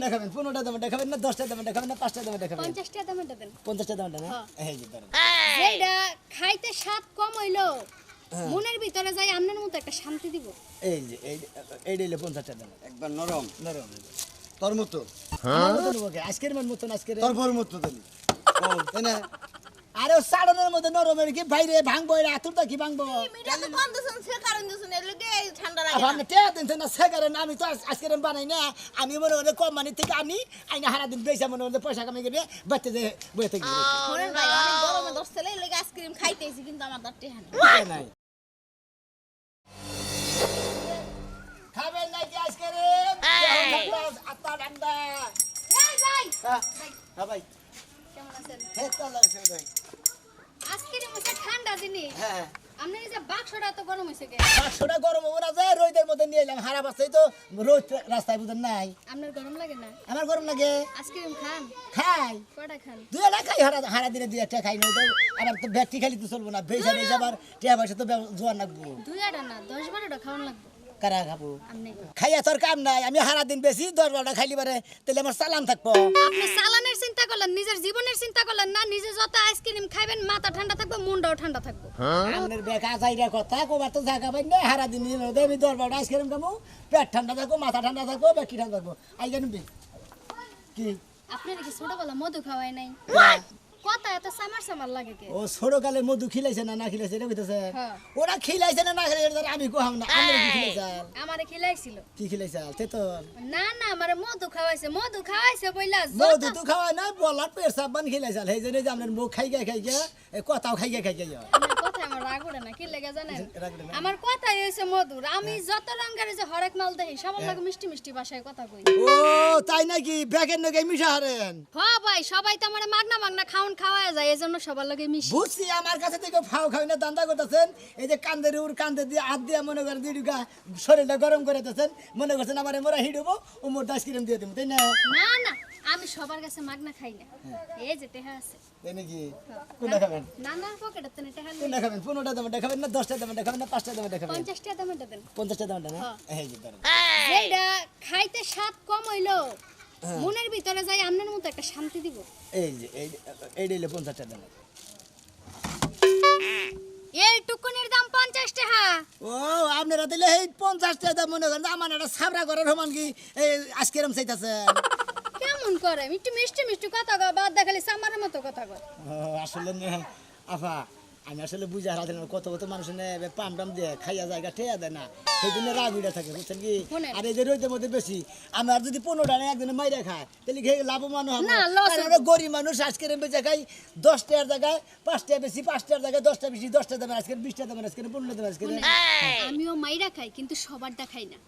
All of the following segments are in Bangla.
কোনটা খাবেন পনেরোটা দামে দেখাবেন না দশটা দামে দেখাবেন না পাঁচটা দামে দেখাবেন? পঞ্চাশটা দামে দেবেন। পঞ্চাশটা দামে দেবেন? হ্যাঁ। এই যে খাইতে স্বাদ কম হইল হ্যাঁ। মনের ভিতরে যাই আপনার মতো একটা শান্তি দিব। এই যে এই এই দিলে পঞ্চাশটা দামে। একবার নরম। নরম তোর মতো। মতন আজকের মতন আজকের তোর মতো তাই না? আরে সাড়নের মধ্যে নরমের কি বাইরে ভাঙবো এরা আতুরটা কি ভাঙবো? তো কম দিছেন সে কারণ দিছেন এর লগে ঠান্ডা লাগে আবার আপনি টেয়া দিন না সেগারেন আমি তো আজ- আজকের আমি বানাই না। আমি মনে মনে কম মানে থেকে আনি আইনা হারা দিন বেশি মনে মনে পয়সা কামাই করে বাচ্চা যে বয়ে থেকে শোনেন ভাই অনেক গরমে দশ ছেলে আইসক্রিম খাইতেছি কিন্তু আমার দাঁত নাই। খাবেন নাকি আত্মা ঠান্ডা এই ভাই। হ্যাঁ হ্যাঁ ভাই। লাগছে ভাই ঠান্ডা জিনিস হ্যাঁ। আপনার এই যে বাক্সটা তো গরম হয়েছে গে। পাঁচশোটা গরম হব না যায় রোদের মধ্যে নিয়ে এলাম হারা বাস্তায় তো রোদ রাস্তায় বুঝেন নাই। আপনার গরম লাগে না? আমার গরম লাগে। আইসক্রিম খান? খাই। কটা খান? দুই একটা খাই হারা হারা দিনে দুই একটা খাই না তো আবার তো ব্যাগটি খালি তো চলবো না। বেসা বেসা আবার টিয়া পয়সা তো জোয়ার লাগবো। দুই আটা না দশ বারোটা খাওয়ান লাগবে। কারা খাব খাইয়া তোর কাম নাই আমি হারা দিন বেশি দশ বারোটা খাইলি পারে তাহলে আমার সালাম থাকব। আপনি চালানের চিন্তা করলেন নিজের জীবনের চিন্তা করলেন না নিজে যত আইসক্রিম খাইবেন মাথা ঠান্ডা থাকবে মনটাও ঠান্ডা থাকবে। আমাদের বেকা চাইরা কথা কোবার তো জায়গা পাই না হারা দিন আমি দশ বারোটা আইসক্রিম খাব পেট ঠান্ডা থাকব মাথা ঠান্ডা থাকব ব্যাগটি ঠান্ডা থাকব আই জানবি কি? আপনার কি ছোটবেলা মধু খাওয়াই নাই কথা এত সামার সামার লাগে কে ও ছোটকালে মধু খিলাইছে না না খিলাইছে এটা কইতেছে? হ্যাঁ। ওরা খিলাইছে না না খিলাইছে আমি কোহাম না আমি কি খিলাইছে? আমারে খিলাইছিল। কি খিলাইছে? তে তো না না আমারে মধু খাওয়াইছে মধু খাওয়াইছে বইলা মধু তো খাওয়াই না বলার খিলাইছে। সেই জন্য যে আপনার মুখ খাই খাই এই কথাও খাই গিয়ে খাই না কি লেগে জানেন? রাগ ওঠে না? আমার কথাই হইছে মধুর। আমি যত রঙের যে হরেক মাল দেখি সবার লাগে মিষ্টি মিষ্টি ভাষায় কথা কই। ও তাই নাকি? ব্যাগের নাকি মিশা হারেন। হ ভাই সবাই তো আমার মাগনা মাগনা খাওন খাওয়া যায় এজন্য সবার লাগে মিশি। বুঝছি আমার কাছে থেকে ফাও খাই না দান্দা করতেছেন। এই যে কান্দের উর কান্দে দিয়ে হাত দিয়ে মনে করেন দুই টুকা শরীরটা গরম করে দিতেছেন। মনে করছেন আমার মোরা হিডবো ও মোর দাস কিরম দিয়ে দেবো তাই না? না না। আমি সবার কাছে মাগনা খাই না। এই যে টেহা আছে। তাই নাকি? কোনটা খাবেন? নানার পকেটে তেনে টেহা নেই। কোনটা খাবেন? পনেরোটা দাম খাবেন না দশটা দাম খাবেন না পাঁচটা দাম খাবেন? পঞ্চাশটা দামেরটা দেন পঞ্চাশটা দাম না? হ্যাঁ। এই যে যেটা খাইতে স্বাদ কম হইল হ্যাঁ। মনের ভিতরে যাই আপনার মতো একটা শান্তি দিব। এই যে এই এই দিলে পঞ্চাশটা দাম এই টুকুনির দাম পঞ্চাশ টাকা ও আপনারা দিলে এই পঞ্চাশটা দাম মনে করেন আমার একটা সাবরা করার সমান কি? এই আজকে এরম চাইতেছে কেমন করে একটু মিষ্টি মিষ্টি কথা কয় বাদ দেখালি সামারের মতো কথা কয়। আসলে না, আফা আমি আসলে বুঝে হারাতে কত কত মানুষ নেবে পাম টাম দিয়ে খাইয়া জায়গা ঠেয়া দেয় না। সেই জন্য রাগ উঠে থাকে বুঝছেন কি? আর এই যে রোদের মধ্যে বেশি আমার যদি পনেরোটা না একদিনে মাইরা খায় তাহলে খেয়ে লাভবান না, আমরা গরিব মানুষ আজকের বেঁচে খাই দশটার জায়গায় পাঁচটা বেশি পাঁচটার জায়গায় দশটা বেশি দশটা দেবেন আজকে বিশটা দেবেন আজকে পনেরো দেবেন আজকে আমিও মাইরা খাই কিন্তু সবারটা খাই না।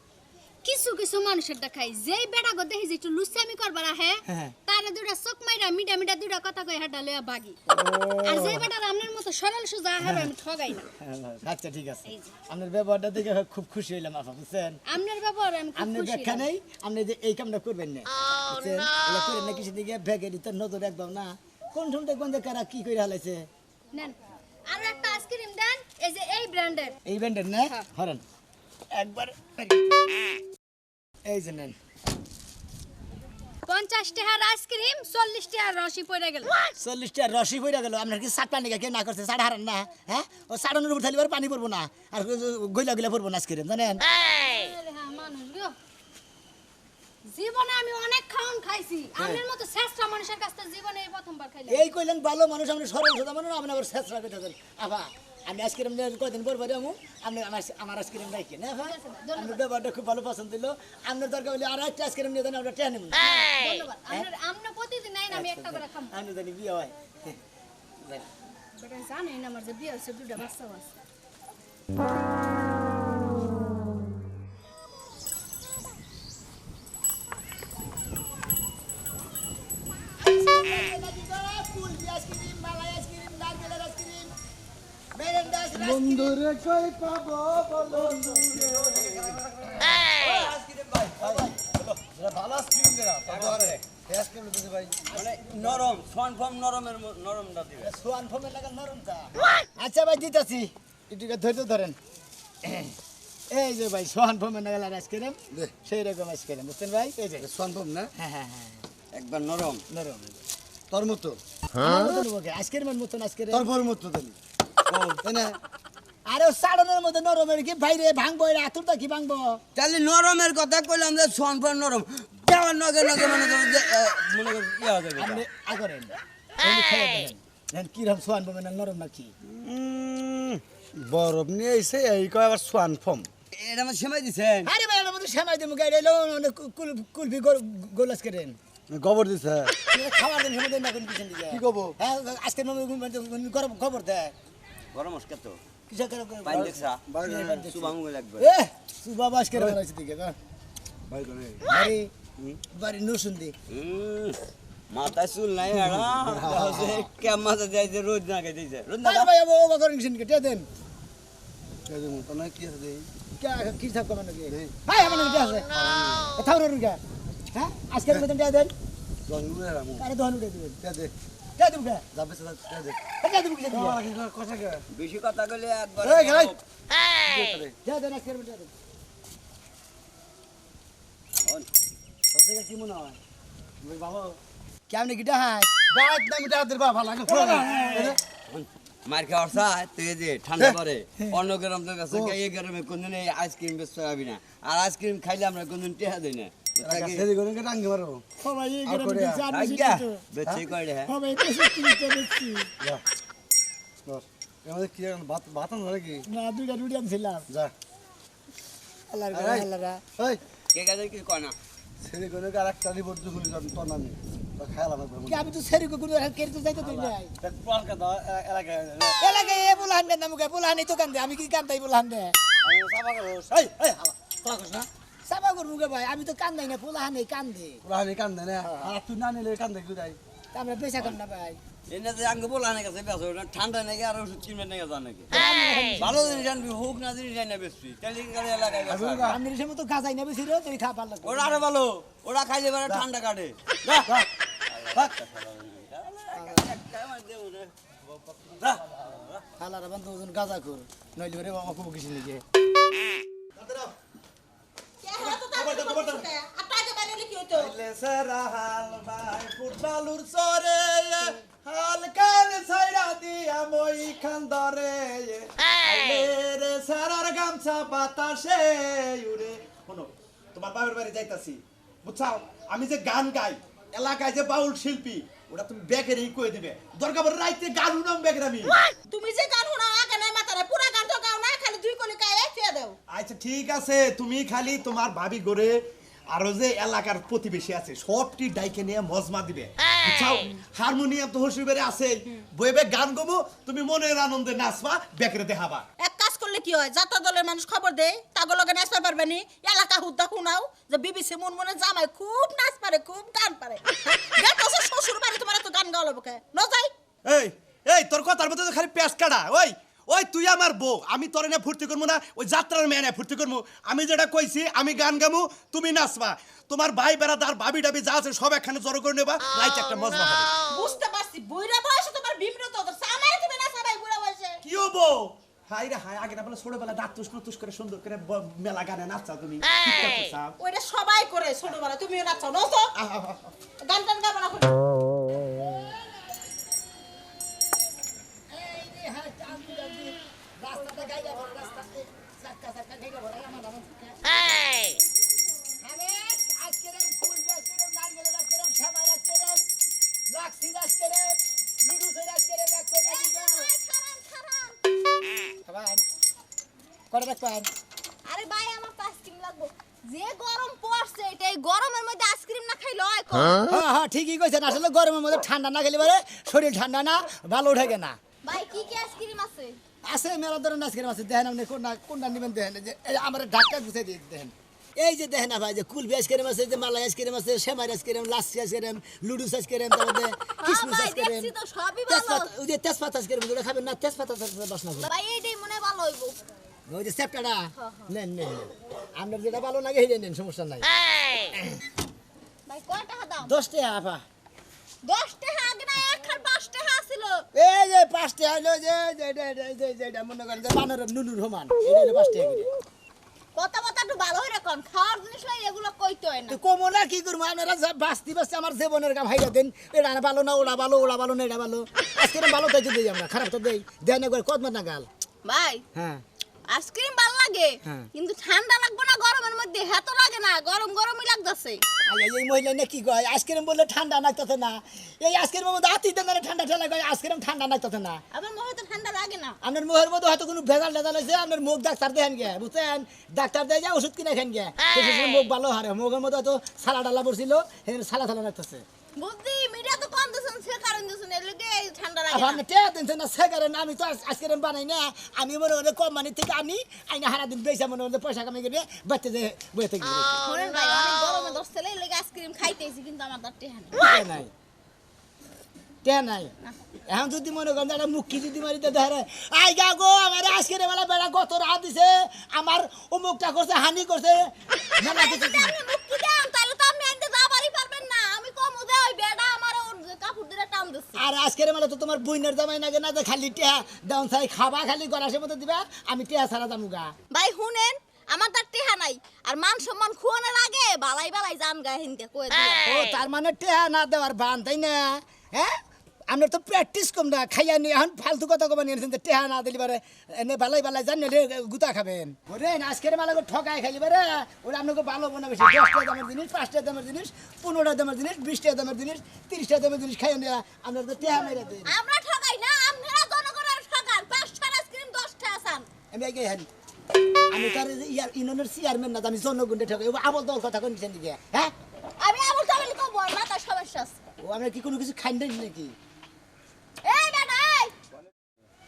কিছু কিছু মানুষেরটা খাই যেই বেড়া গো দেখি যে একটু লুচামি করবার আহে হ্যাঁ। তারা দুটা চোখ মাইরা মিডা মিডা দুটা কথা কই হাঁটা লইয়া বাগি। আর যেই বেটা আপনার মতো সরল সোজা আহে আমি ঠগাই না। আচ্ছা ঠিক আছে। এই আপনার ব্যবহারটা দেখে খুব খুশি হইলাম আপা বুঝছেন? আপনার ব্যবহার আমি খুব আপনি খুশি ব্যাখ্যা হলাম। নেই আপনি যে এই কামটা করবেন না বুঝছেন? এগুলো করেন না কিছু দিকে? ভেগে দিতে নজর রাখবাম না। কোন সময় দেখবেন যে কারা কি করে হালাইছে? নেন। আর একটা আইসক্রিম দেন এই যে এই ব্র্যান্ডের এই ব্র্যান্ডের না? হ্যাঁ। হরেন একবার এই যে নেন। পঞ্চাশ টাকার আইসক্রিম চল্লিশ টাকার রসি পড়ে গেল। চল্লিশটা রসি পড়ে গেল। আপনার কি সাত পানি কে না করছে? সাড়ে হারান না হ্যাঁ? ও সাড়ানোর উপর থাকলে পানি পড়ব না। আর গইলা গইলা পড়ব না আজকে জানেন? আরে হ্যাঁ, মানুষ গো। জীবনে আমি অনেক খাওন খাইছি। আপনার মতো শ্রেষ্ঠ মানুষের কাছ থেকে জীবনে এই প্রথমবার খাইলাম। এই কইলেন ভালো মানুষ আপনি সরল সোজা মানুষ আপনি আবার শেষ রাখে থাকেন আবা আমি আইসক্রিম কদিন পর পরে আমু। আপনি আমার আমার আইসক্রিম রাখি না ভাই আপনার ব্যাপারটা খুব ভালো পছন্দ দিল আপনার দরকার হলে আর একটা আইসক্রিম নিয়ে দেন আমরা টেনে নেব। ধন্যবাদ। আপনার আমরা প্রতিদিন নাই না আমি একটা করে খাম। আমি জানি বিয়ে হয়। যাই। বেটা জানেই না আমার যে বিয়ে হচ্ছে দুটা বাচ্চা আছে। বন্ধুরে কই পাবো বলো ভালো আইসক্রিম দেরা? তারপরে আইসক্রিম দিতে ভাই মানে নরম সোয়ান ফর্ম নরমের নরমটা দিবে সোয়ান ফোমের লাগা নরমটা আচ্ছা ভাই দিতেছি। একটু ধৈর্য ধরেন। এই যে ভাই সোহান ফোমের নাগালার আইসক্রিম দে। সেই রকম আইসক্রিম বুঝছেন ভাই? এই যে। সম্ভব না? হ্যাঁ হ্যাঁ হ্যাঁ। একবার নরম। নরম। তোর মতো ওকে আইসক্রিমের মতন আইসক্রিম তোর মতো তাহলে তাই না আরে সাড়নের মধ্যে নরমের কি ভাইরে ভাঙবো এরা আতুরটা কি ভাঙবো তাহলে নরমের কথা কইলাম যে সোয়ান ফোন নরম দেওয়ার নগে নগে মনে করো মনে করো ইয়ে হবে। আপনি আগরেন আপনি খেয়ে দেখেন দেখেন কীরকম সোহান ফোমের না নরম নাকি বরফ নিয়ে এসে এই কয় আবার সোয়ান ফম এটা আমার সেমাই দিছেন আরে ভাই আমার শ্যামাই দেবো গাড়ি এলো কুলফি গোলাস করেন গোবর দিছে খাবার দিন হেমে দেন না কোন কিছু দিকে কি হ্যাঁ আজকে গরম খবর দেয় গরম আজকে তো। কিসে করে বাইন দেখছা? বাইরে সুবাং লাগবে। এ সুবা বাস করে বানাইছে দিকে না ভাই কোনে বাড়ি বাড়ি নুসুন দি মাথায় চুল নাই আর কে মাথা যাইছে রোজ না খাইতেছে রোজ না ভাই ও ও করেন কিছু কে? দেন। কে যে মতো না কি আছে কে কি থাক কমান নাকি? ভাই আমার নাকি আছে। এ থাউর রুগা। হ্যাঁ আজকে বেতন দিয়ে দেন। জন উড়ে রামু আরে দহন উঠে দিবেন। দে। বেশি কথা একবার কি মনে হয় ভালো কেমনে গিটা ভালো লাগে মার খাওয়ার তুই যে ঠান্ডা পরে। অন্য গরম তো গেছে এই গরমে কোনদিন আইসক্রিম বেচতে পাবি না। আর আইসক্রিম খাইলে আমরা কোনদিন টেহা দিই না। দিন না না? না আমি তো সেরি কো গুলো যাইতে দিই নাই। এলাকায় এলাকায় এ বলান দে নামুকে বলান এই তো কান্দে আমি কি কান্দাই বলান দে আমি সাবা এই এই হালা না? সাবা করব গে ভাই আমি তো কান্দাই না পোলাহান কান্দে। পুরানি কান্দে না? আর তুই না নিলে কান্দে কি যাই তা আমরা পেশা কর না ভাই। এনে যে আঙ্গ বলা না গেছে বেচো না ঠান্ডা নাকি আর ওষুধ কিনবে নাকি জান নাকি ভালো জিনিস আনবি হোক না জিনিস জানি না বেশি। তাহলে এলাকায় বেচা? আমি সময় তো গাজাই না বেশি রে তুই খা পারল ওরা আরও ভালো ওরা খাইলে পারে ঠান্ডা কাটে। আল্লাহর বান্ধব ওজন গাজা কর। নইলে রে বাবা কবু কিছু আর টাকা বাইরে হাল ভাই ফুটবলুর সরে হাল কান দিয়া মই খান্দরে রে সারার গামছা বাতাসে উড়ে। শোনো তোমার বাবার বাড়ি যাইতাছি। বুঝছাও? আমি যে গান গাই এলাকায় যে বাউল শিল্পী ওটা তুমি ব্যাগেরই কই দিবে। দরকার পড়ে রাইতে গান উনাম ব্যাগের আমি। তুমি যে গান শোনা আগে নাই মাথায় পুরা গান তো গাও না খালি দুই কলি গায়ে ফিরে দাও। আচ্ছা ঠিক আছে তুমি খালি তোমার ভাবি করে আরও যে এলাকার প্রতিবেশী আছে সবটি ডাইকে নিয়ে মজমা দিবে। বুঝছাও হারমোনিয়াম তো হসুবেরে আছে। বইবে গান গমো তুমি মনের আনন্দে নাচবা বেকরে দেখাবা। এক কাজ করলে কি হয়? যাত্রা দলের মানুষ খবর দেয় তাগো লগে নাচতে পারবে নি? এলাকা হুদ্দা শুনাও যে বিবিসি মন মনে জামাই খুব নাচ পারে খুব গান পারে। শ্বশুর বাড়ি তোমার তো গান গাওয়া লোকে ন যাই এই এই তোর কথার মধ্যে তো খালি পেঁচ কাটা। ওই ওই তুই আমার বউ আমি তোর এনে ফুর্তি করব না ওই যাত্রার মেয়ে এনে ফুর্তি করব। আমি যেটা কইছি আমি গান গামু তুমি নাচবা। তোমার ভাই বেড়াদার ভাবি ডাবি যা আছে সব একখানে জড়ো করে নেবা রাইতে একটা মজা হবে। বুঝতে পারছি বুইরা বয়সে তোমার বিব্রত হতো আমারে তুমি না সবাই বুড়া বয়সে। কি হব হাই রে হাই আগে না বলে ছোটবেলা দাঁত করে সুন্দর করে মেলা গানে নাচা তুমি। ওইটা সবাই করে ছোটবেলা তুমিও নাচাও আহ। গান টান গাবো না করে রাখবেন আরে ভাই আমার আইসক্রিম লাগবো। যে গরম পড়ছে এটা এই গরমের মধ্যে আইসক্রিম না খাইলে হয় হ্যাঁ হ্যাঁ ঠিকই কইছেন। আসলে গরমের মধ্যে ঠান্ডা না খেলে পরে শরীর ঠান্ডা না ভালো উঠে না ভাই কি কি আইসক্রিম আছে মেলা ধরনের আইসক্রিম আছে দেখেন আপনি কোনটা কোনটা নেবেন দেখেন যে আমার ঢাকা গুছিয়ে দিয়ে দেখেন। এই যে দেখেন ভাই যে কুলফি আইসক্রিম আছে যে মালাই আইসক্রিম আছে সেমাই আইসক্রিম লাচ্ছি আইসক্রিম লুডুস আইসক্রিম তারপরে কিশমিশ ভাই, আইসক্রিম। তেজপাতা ওই যে তেজপাতা আইসক্রিম যেটা খাবেন না তেজপাতা বাসনা করে ভাই এইটাই মনে ভালো হইব। ওই যে সেপটাটা নেন নেন নেন। আপনার যেটা ভালো লাগে সেটা নেন সমস্যা নাই। ভাই কয় টাকা দাম? দশ টাকা আপা। এই যে পাঁচটা হলো যে যে যে যে যে যেটা মনে করেন যে বানরের নুনুর সমান। এটা হলো পাঁচ টাকা করে। ভালো হয়ে খাওয়ার জিনিস লাগে এগুলো কইতে হয় না। কমো না কি করব? আপনারা যা বাস্তি বাস্তি আমার জীবনের কাম হাইরা দেন। এটা না ভালো না ওরা ভালো ওরা ভালো না এটা ভালো। আজকে ভালো তাই দেই আমরা খারাপ তো দেই। দেয় না করে কত না গাল ভাই হ্যাঁ। আইসক্রিম ভালো লাগে হ্যাঁ। কিন্তু ঠান্ডা লাগবে না গরমের মধ্যে হেত লাগে না গরম গরমই লাগতেছে। এই মহিলা না কি কয় আইসক্রিম বললে ঠান্ডা লাগতেছে না। এই আইসক্রিমের মধ্যে আতি দেন ঠান্ডা ঠান্ডা কয় আইসক্রিম ঠান্ডা লাগতেছে না। আমার মনে তো ঠান্ডা লাগে না। আপনার মুখের মধ্যে হয়তো কোনো ভেজাল টেজাল আছে আপনার মুখ ডাক্তার দেখেন গে বুঝছেন? ডাক্তার দিয়ে যা ওষুধ কিনে খান গে। মুখ ভালো হারে মুখের মধ্যে হয়তো সালা ডালা পড়ছিল সালা সালা লাগতেছে। বুদ্ধি তো কম দিছেন সে কারণ দিছেন এর লগে ঠান্ডা লাগে আবার না। আপনি না সে কারণে আমি তো বানাই না আমি মনে হলে কোম্পানি থেকে আনি আইনা হারা দিন মনে হলে পয়সা কামাই করে বাচ্চা যে বয়ে থেকে শোনেন ভাই অনেক গরমে দশ ছেলে এর আইসক্রিম খাইতেছি কিন্তু আমার দাঁত টেহা নাই। টেয়া নাই। এখন যদি মনে করেন একটা মুখি যদি মারিতে ধরে আই গা গো আমার বেলা বেড়া রাত দিছে আমার অমুকটা করছে হানি করছে। মেলা কিছু আর আজকের মেলা তো তোমার বইনের জামাই নাগে না যে খালি টেহা দাম চাই খাবা খালি গলাসের মতো দিবা আমি টেহা ছাড়া দামুগা ভাই শুনেন আমার তার টেহা নাই আর মান সম্মান খুয়ানোর আগে বালাই বালাই জান গা হিনকে কয়ে ও তার মানে টেহা না দেওয়ার বান তাই না? হ্যাঁ? আপনার তো প্র্যাকটিস কম না খাইয়া নিয়ে এখন ফালতু কথা কবা নিয়েছেন টেহা না দিলি পারে এনে বালাই বালাই জানি রে গুতা খাবেন। ওরে আজকের মেলা ঠকায় খাইলি পারে ওরা আপনাকে ভালো মনে বেশি দশটা দামের জিনিস পাঁচটা দামের জিনিস পনেরোটা দামের জিনিস বিশটা দামের জিনিস তিরিশটা দামের জিনিস খাইয়া নিয়ে আপনার তো টেহা মেরে দেন আমরা ঠকাই না আপনারা জনগণের ঠকান পাঁচটা আইসক্রিম দশটা আসান। আমি আগে হারি আমি তার ইয়ার ইউনিয়নের চেয়ারম্যান না আমি জনগণে ঠকাই আবল দল কথা কোন দিকে হ্যাঁ? আমি আবার তাহলে কব মাথা সমস্যা আছে। ও আমরা কি কোনো কিছু খাই নাকি এই বেটা এই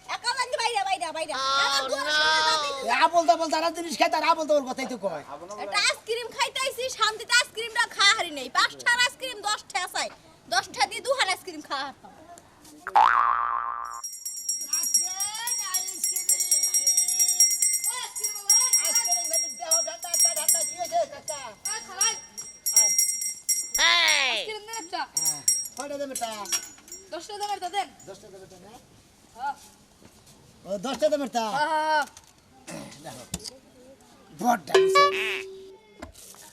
একা লাগি বাইরে বাইরে বাইরে আমার দুয়ারের সামনে দাঁড়িয়ে এ আবল তাবল তারা জিনিস খায় তার আবল তাবল কথাই তো কয়। একটা আইসক্রিম খাইতেছি শান্তিতে আইসক্রিমটা খা হারি নেই। পাঁচটা আইসক্রিম দশটা আসাই দশটা দিয়ে দুহার আইসক্রিম তা? দশটা দামের তো দেন। দশটা দেবে তা না ও দশটা দেবে তা? বড়টা নিছে।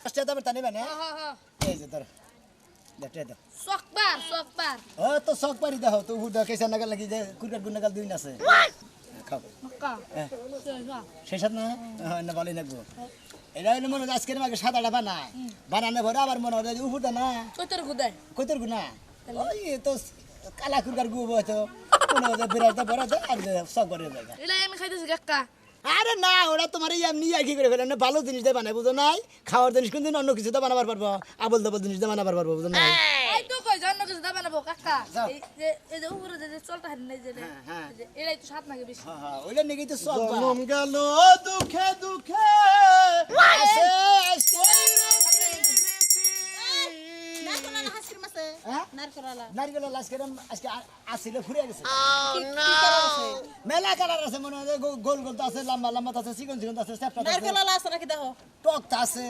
দশটা দেবে তা নেবে না এই যে ধর সকবার সকবার ও তো পারি দেখো তো উঠা কেসা নাগাল লাগি যে কুরকার গুণ নাগাল দুই আছে খাও মক্কা হ্যাঁ শেষ না হ্যাঁ, না ভালোই লাগবো এটা হলো মনে হয় আজকের মাকে সাদাটা বানায় বানানো ভরে আবার মনে হয় যে না কইতর গুনা ওই তো কালা কুরকার গু হয়তো কোনো যে বিরাটটা বড় আর সব করে এটা আমি খাইতেছি কাকা আরে না ওরা তোমার এই এমনি কি করে ফেলে। ভালো জিনিস দিয়ে বানাই বুঝো নাই? খাওয়ার জিনিস কিন্তু অন্য কিছু দিয়ে বানাবার পারব। আবল দাবল জিনিস দিয়ে বানাবার পারব বুঝো নাই? এই! তো কই জানো কিছু কাকা। এই যে উপরে যে যে হারি নাই যে হ্যাঁ, হ্যাঁ। এই যে এটাই তো সাত নাকি বেশি। হ্যাঁ হ্যাঁ ওইটা নাকি তো সব জনম গেল দুঃখে দুঃখে। নারকেল আজকে গেছে। মেলা কালার আছে মনে হয় গোল গোল তো আছে লম্বা লম্বা আছে চিকন চিকন আছে চ্যাপটা তো আছে। নারকেল আছে নাকি দেখো? টক তো আছে।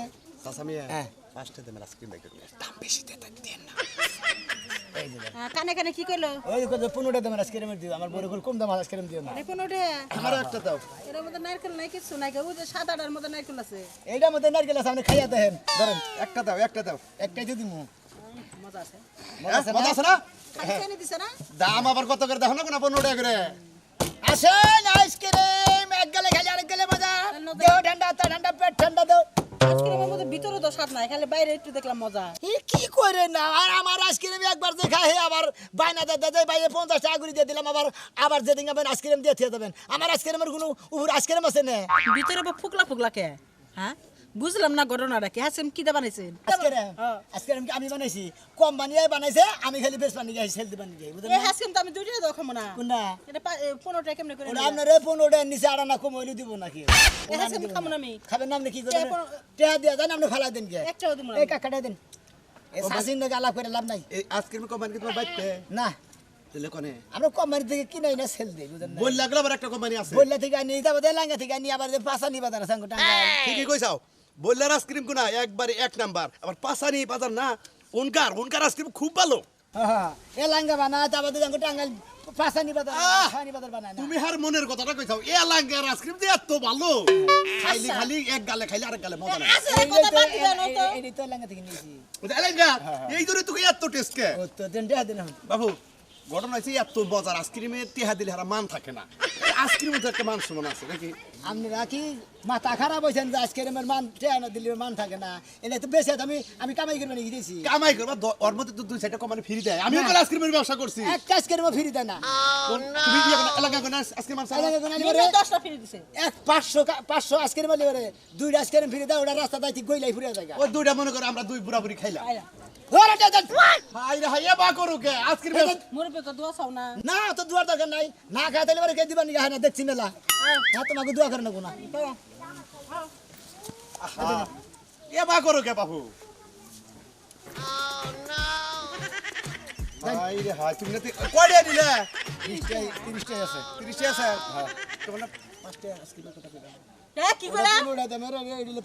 পাঁচটা দেবেন আইসক্রিম বাইকে দাম বেশি দেন দেন না। এই যে দেন। কানে কানে কি কইলো? ওই পনেরোটা দামের দিও আমার বড় করে কম দাম আইসক্রিম দিও না। দেখুন আমার একটা দাও। এর মধ্যে নারকেল নাই কিছু নাই ওই যে সাদাটার মধ্যে নারকেল আছে। এইটার মধ্যে নারকেল আছে আপনি খাইয়া দেখেন। ধরেন। একটা দাও একটা দাও। একটাই যদি মু মজা আছে। মজা না? না? দাম আবার কত করে? দেখো না কোনো পনেরো টাকা করে আসেন আইসক্রিম এক গেলে খালি আরেক গেলে মজা। দেহ ঠান্ডা তা ঠান্ডা পেট ঠান্ডা দাও। আইসক্রিমের মধ্যে ভিতরে তো স্বাদ নাই খালি বাইরে একটু দেখলাম মজা। ই কি করে না? আর আমার আইসক্রিম একবার দেখা হে আবার বাইনা দে দে বাইরে পঞ্চাশ টাকা করে দিয়ে দিলাম আবার আবার যেদিন আবার আইসক্রিম দিয়ে থিয়ে দেবেন। আমার আইসক্রিমের কোনো উপর আইসক্রিম আছে না? ভিতরে ফুকলা ফুকলা কে? হ্যাঁ? বুঝলাম না ঘটনাটা কি? হাসিম কি দা বানাইছেন আইসক্রিম আইসক্রিম কি আমি বানাইছি। কম বানিয়ে বানাইছে আমি খালি বেশ বানিয়ে গেছি সেলতে বানিয়ে যাই বুঝলেন এই না? হাসিম তো আমি দুইটা দাও খামো না। কোনটা? এটা পা- এ, পনেরো টাকা কেমনে করে নিলা? আপনার পনেরোটা নিচে আড়া না কম হইলে দিব নাকি? এই হাসিম খামো না আমি। খাবেন না আপনি কি পনেরো- টেয়া দিয়ে যান আপনি ফালাই দেন কে একটাও দিব না। এই কাকাটা দেন। এই শাসিন নাকি আলাপ করে লাভ নাই। এই আইসক্রিম কোম্পানি কি তোমার বাইতে না। আমরা কোম্পানি থেকে কিনাই না সেল দিই বুঝলেন না? বল লাগলে আবার একটা কোম্পানি আছে। বললে থেকে আনি তারপর লাঙ্গা থেকে আনি আবার পাশা নিবা তারা সঙ্গ ঠিকই কইছাও। বললার আইসক্রিম কোনা একবারে এক নাম্বার। আবার পাসানি বাজার না উনকার। উনকার আইসক্রিম খুব ভালো। হ্যাঁ এ লাঙ্গা বানা তারপর সঙ্গ টাঙ্গাল পাঁচানি বাজার! ছয়নি বাজার বানায় না। তুমি হার মনের কথাটা কইছাও। এ লাঙ্গার আইসক্রিম যে এত ভালো। খাইলি খালি এক গালে খাইলে আরেক গালে মজা লাগে আছে কথা বাদ দিবেন তো। এই তো লেঙ্গা থেকে নিয়েছি। বুঝলে লাঙ্গা এই তোকে এত টেস্ট কে। ও তো দেন দিন। বাবু ঘটনা হয়েছে এত বাজার আইসক্রিমে টেহা দিলে হারা মান থাকে না। আইসক্রিমে তো একটা মান সমান আছে নাকি? আপনারা কি মাথা খারাপ হয়েছেন যে আজকের আমার মান ট্রেন দিলে মান থাকে না। এটা তো বেশি আমি আমি কামাই করব নাকি দিয়েছি কামাই করবা ওর মধ্যে তো দুই সাইডটা কমানে ফ্রি দেয়। আমিও করে আইসক্রিমের ব্যবসা করছি। এক কাজ করব ফিরি দেয় না। তুমি কি এলাকা কোন আইসক্রিম আনছো? এলাকা কোন আনি নিলে করে? দিছে। এক পাঁচশো কা- পাঁচশো আজকের মালি করে দুইটা আজকের ফিরে দেয় ওটা রাস্তা দাইতে গইলাই ফুরিয়ে যায় ওই দুইটা মনে করো আমরা দুই বুড়া বুড়ি খাইলাম। ওরা দেন, দেন। হাই রে হাই বা করো কে আইসক্রিম মুরব্বি কো দোয়া চাও না? না তো দুয়ার দরকার নাই। না খাই তাহলে পরে কে দিবা? হয় না দেখছি মেলা। হ্যাঁ। তোমাকে দোয়া করে না। এ বা করো কে বাবু হাই রে হাই তুমি না কয়টা দিলে? তিরিশটাই তিরিশটাই আছে তিরিশে আছে। তোমার না পাঁচটা আইসক্রিমের কথা কইলাম এ কি দামের এই দিলে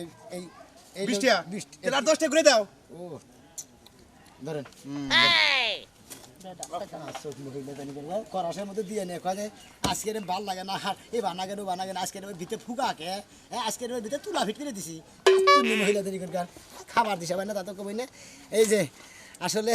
এই এই বিশ বিশ দাও। ও। ধরেন। করব করাসের মধ্যে দিয়ে নে কয় যে আজকের ভালো লাগে না হার এই বানাগে নো বানাগে না আজকের ভিতরে ফুকাকে হ্যাঁ? আজকের ভিতরে তুলা করে দিছি। তুমি মহিলা দেরি করে খাবার দিছে না তা তো কবই না? এই যে আসলে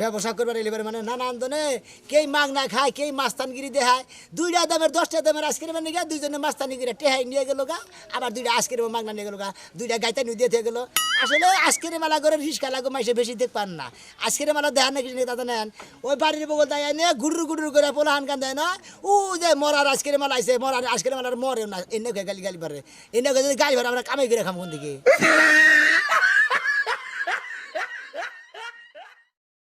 ব্যবসা করবার এলিবার মানে নানা আন্দোলনে কেই মাগ না খায়, কেই মাস্তানগিরি দেখায় দুইটা দামের, দশটা দামের আজকের মানে গা দুইজনে মাস্তানি করে টেহাই নিয়ে গেল গা, আবার দুইটা আজকের মাগনা নিয়ে গেল গা, দুইটা গাইতে নিয়ে দিয়ে গেল। আসলে আজকের মেলা করে রিস্কা লাগো, মাইসে বেশি দেখ পান না। আজকের মেলা দেখান না কিছু দাদা নেন? ওই বাড়ির বগল দেয় নে গুডুর গুডুর করে পোলা হান কান দেয় না? ও যে মরার আজকের মেলা আইসে মরার আজকের মেলার মরে না, এনে গালি গালি পারে। এনে যদি গালি পারে, আমরা কামাই করে খাম কোন দিকে?